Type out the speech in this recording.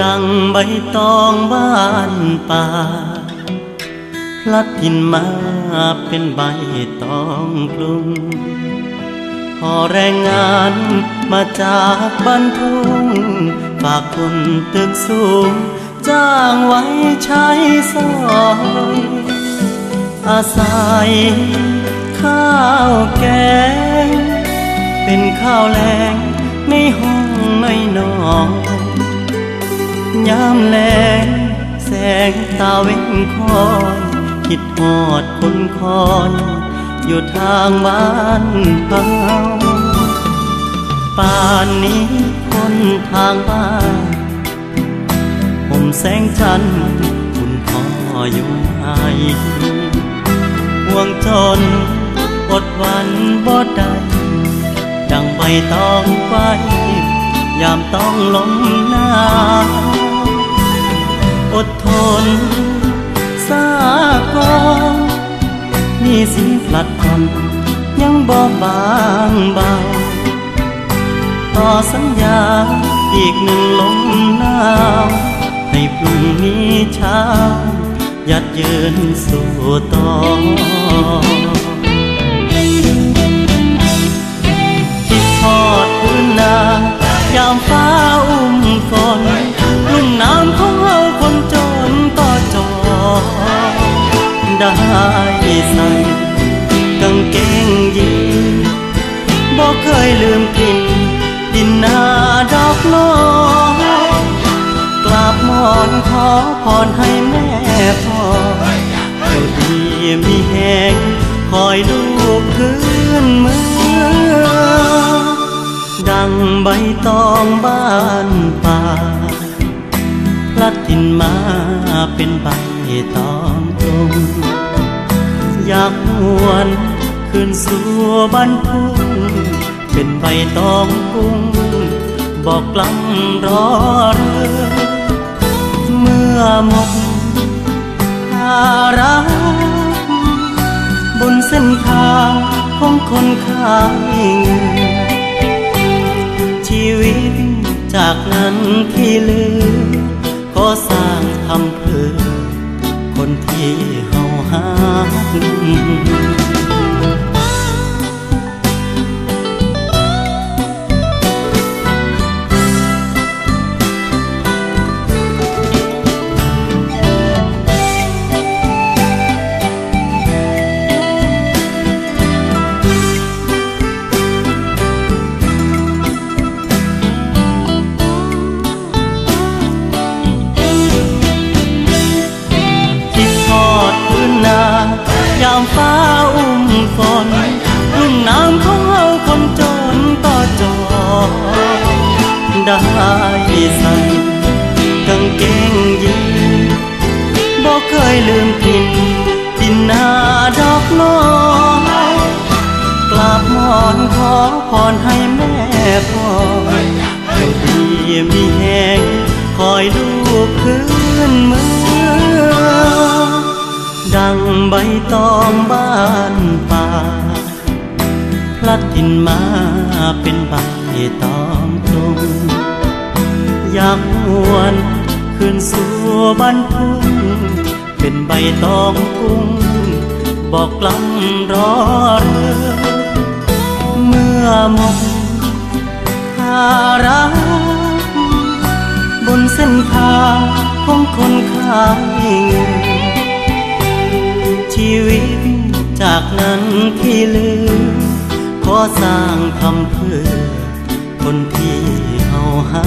ดังใบตองบ้านป่าพลัดถิ่นมาเป็นใบตองกลุ่มพอแรงงานมาจากบ้านทุ่งฝากคนตึกสูง จ้างไว้ใช้สอยอาศัยข้าวแกง เป็นข้าวแรงในห้องใน้อน ยามแลงแสงตาเว้งคอย คิดหอดคนคอย อยู่ทางบ้านเฮาป่านนี้คนทางบ้านผมแสงจันทร์คุณพ่ออยู่ไหนห่วงจนอดวันบ่ได้ดังใบตองไฟ ยามต้องลมหนาวอดทนสาก่อนนี่สินพลัดผ่อนยังบ่บางเบา ต่อสัญญาอีกหนึ่งลมหนาวให้พรุ่งนี้เช้ายัดเยินสู่ต่อ ใส่กางเกงยีนบอกเคยลืมกลิ่นดินนาดอกน้อยกราบมอนขอพรให้แม่พ่ออยู่ดีมีแหงคอยลูกคืนเมืองดังใบตองบ้านป่าพลัดถิ่นมาเป็นใบตอง อยากหวนคืนสู่บ้านทุ่งเป็นใบตองกุ้งบอกกล้ำรอเรือเมื่อมดภาระบนเส้นทางของคนขายเงินชีวิตจากนั้นที่ลือก็ส คิ ฟ้าอุ้มฝนลุ่มน้ำของเฮาคนจนก็จอได้ใส่กางเกงยีนบอกเคยลืมกินดินนาดอกน้อยกราบมอนขอพรให้แม่พ่ออยู่ดีมีแหงคอยลูกคืน ใบตองบ้านป่า พลัดถิ่นมาเป็นใบตองตรงอยากหวนคืนสู่บ้านทุ่งเป็นใบตองกุ้งบอกกล้ำรอเรือเมื่อหมดภาระบนเส้นทางของคนขายเงิน ชีวิต จากนั้นที่เลือขอสร้างทำเพื่อคนที่เฮาหา